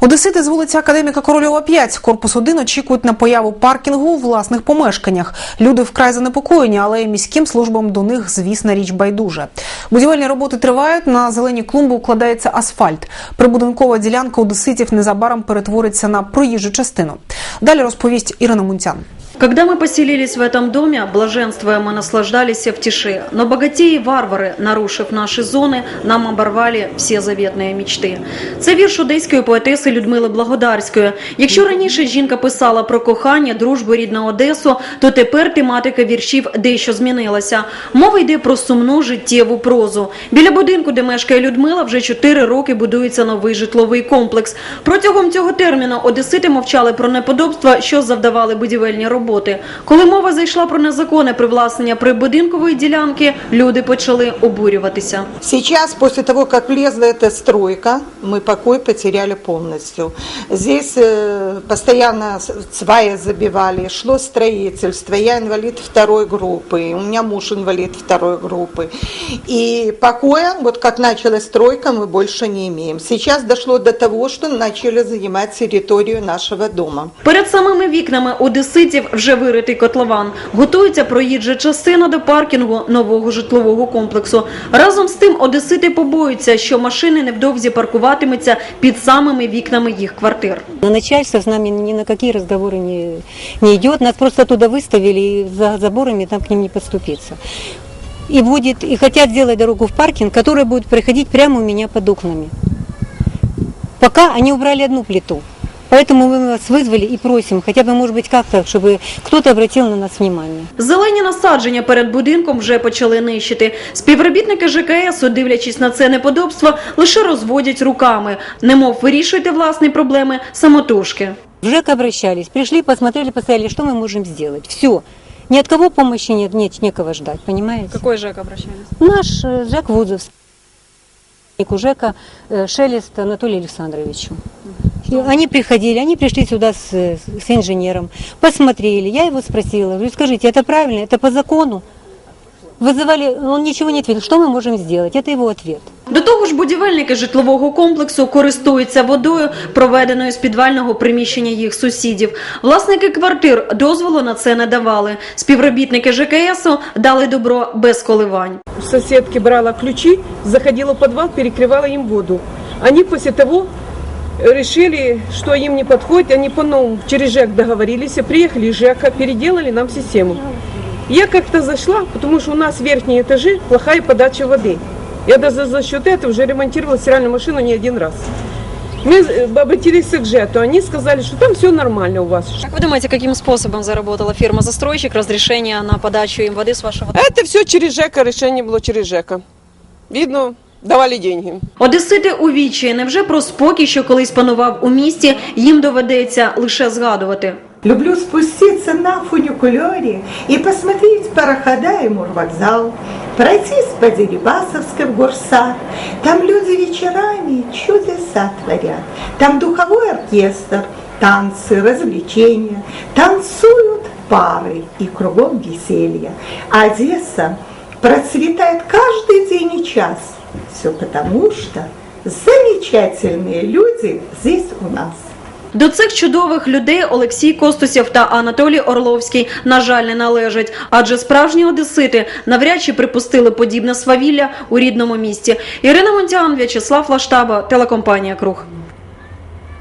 Одесити з вулиці Академіка Корольова 5, корпус 1 очікують на появу паркінгу у власних помешканнях. Люди вкрай занепокоєні, але міським службам до них, звісна річ, байдуже. Будівельні роботи тривають, на зелені клумби укладається асфальт. Прибудинкова ділянка одеситів незабаром перетвориться на проїжджу частину. Далі розповість Ірина Мунтян. Когда мы поселились в этом доме, блаженствуем и наслаждались в тиши. Но богатеи и варвары, нарушив наши зоны, нам оборвали всі заветные мечти. Це вірш одеської поетеси Людмили Благодарської. Якщо раніше жінка писала про кохання, дружбу, рідну Одесу, то тепер тематика віршів дещо змінилася. Мова йде про сумну життєву прозу. Біля будинку, де мешкає Людмила, вже 4 роки будується новий житловий комплекс. Протягом цього терміну одесити мовчали про неподобства, що завдавали будівельні роботи. Коли мова зайшла про незаконне привласнення прибудинкової ділянки, люди почали обурюватися. Сейчас, после того, как влезла эта стройка, мы покой потеряли полностью. Здесь э, постоянно с- сваи забивали, шло строительство. Я инвалид второй группы, у меня муж инвалид второй группы. И покоя, вот как началась стройка, мы больше не имеем. Сейчас дошло до того, что начали занимать территорию нашего дома. Перед самими вікнами одеситів вже виритий котлован. Готується проїжджа частина до паркінгу нового житлового комплексу. Разом з тим одесити побоюються, що машини невдовзі паркуватимуться під самими вікнами їх квартир. Но начальство с нами ни на какие разговоры не, не идет. Нас просто туда выставили, и за заборами там к ним не подступиться. И будет, и хотят сделать дорогу в паркинг, которая будет проходить прямо у меня под окнами. Пока они убрали одну плиту. Поэтому мы вас вызвали и просим, хотя бы, может быть, как-то, чтобы кто-то обратил на нас внимание. Зелені насадження перед будинком вже почали нищити. Співробітники ЖКС, дивлячись на це неподобство, лише розводять руками. Немов вирішуйте власні проблеми самотужки. В ЖЭК обращались, пришли, посмотрели, поставили, что мы можем сделать. Все. Ни от кого помощи нет, нет, некого ждать, понимаете? Какой ЖЕК обращались? Наш э, ЖЭК Вузовский. У ЖЭКа э, Шелест Анатолию Александровичу. И они приходили, они пришли сюда с, э, с инженером, посмотрели. Я его спросила, говорю, скажите, это правильно, это по закону? Вызывали, он ничего не ответил. Что мы можем сделать? Это его ответ. До того ж, будівельники житлового комплексу користуються водою, проведеною з підвального приміщення їх сусідів. Власники квартир дозволу на це не давали. Співробітники ЖКСу дали добро без коливань. у соседки брала ключи, заходила в подвал, перекрывала им воду. Они после того решили, что им не подходит, они по-новому через ЖЭК договорились, приехали из ЖЭКа, переделали нам систему. Я как-то зашла, потому что у нас верхние этажи, плохая подача воды. Я даже за счет этого уже ремонтировала стиральную машину не один раз. Мы э, обратились к ЖЭТу, они сказали, что там все нормально у вас. Как вы думаете, каким способом заработала фирма-застройщик разрешение на подачу им воды с вашего Это все через ЖЭКа, решение было через ЖЭКа. Видно, давали деньги. Одесити у вічі невже про спокій, що колись панував у місті, їм доведеться лише згадувати. Люблю спуститься на фуникулере и посмотреть парохода и мурвокзал, пройтись по Дерибасовской в горсад. Там люди вечерами чудеса творят. Там духовой оркестр, танцы, развлечения. Танцуют пары и кругом веселье. А Одесса процветает каждый день и час. Все потому, что замечательные люди здесь у нас. До цих чудових людей Олексій Костусєв та Анатолій Орловський, на жаль, не належать, адже справжні одесити навряд чи припустили подібне свавілля у рідному місті. Ірина Монтян, В'ячеслав Лаштаба, телекомпанія Круг.